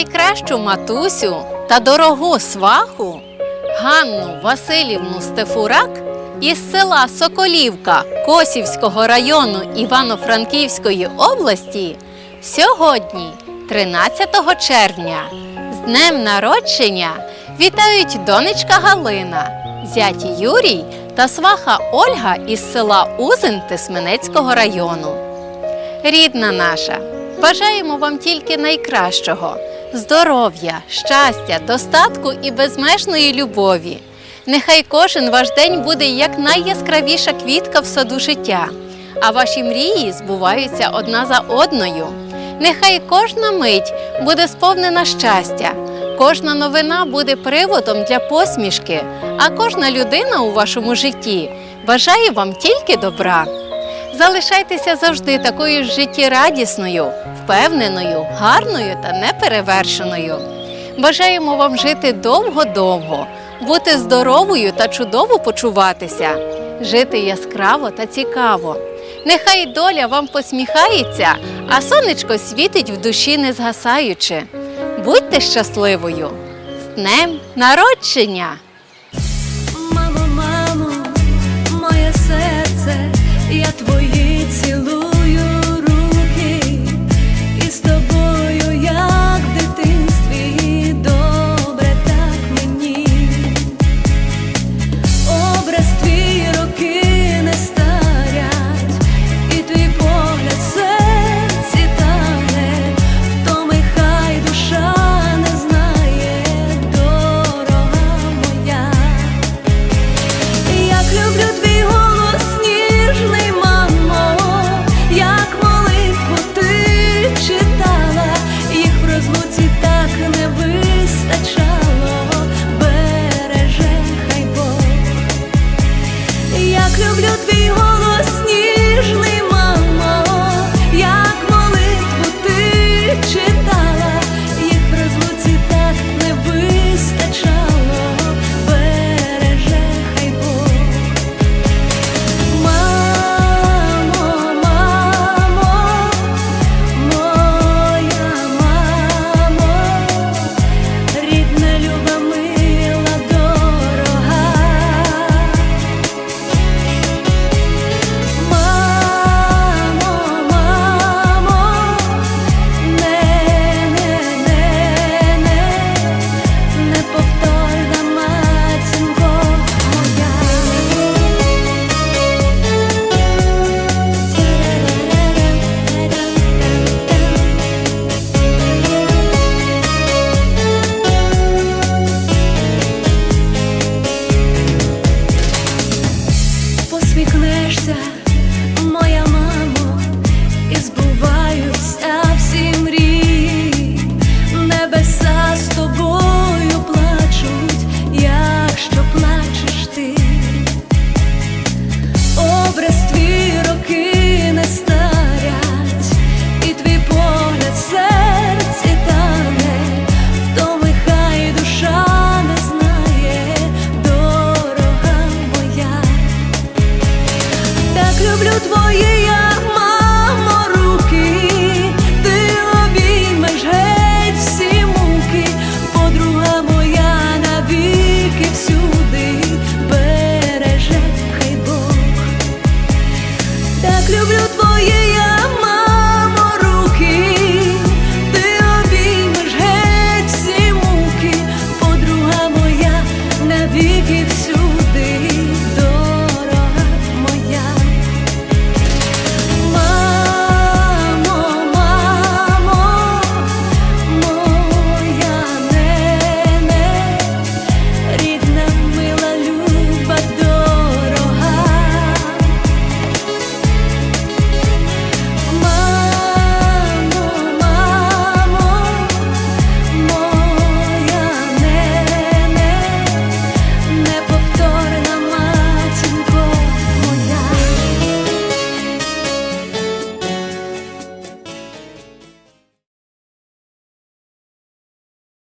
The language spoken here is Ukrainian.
найкращу матусю та дорогу сваху Ганну Василівну Стефурак із села Соколівка Косівського району Івано-Франківської області сьогодні, 13 червня, з днем народження! Вітають донечка Галина, зять Юрій та сваха Ольга із села Узин Тисменецького району. Рідна наша, бажаємо вам тільки найкращого здоров'я, щастя, достатку і безмежної любові. Нехай кожен ваш день буде як найяскравіша квітка в саду життя, а ваші мрії збуваються одна за одною. Нехай кожна мить буде сповнена щастя, кожна новина буде приводом для посмішки, а кожна людина у вашому житті бажає вам тільки добра. Залишайтеся завжди такою життєрадісною, впевненою, гарною та неперевершеною. Бажаємо вам жити довго-довго, бути здоровою та чудово почуватися, жити яскраво та цікаво. Нехай доля вам посміхається, а сонечко світить в душі не згасаючи. Будьте щасливою! З днем народження! Я твої небеса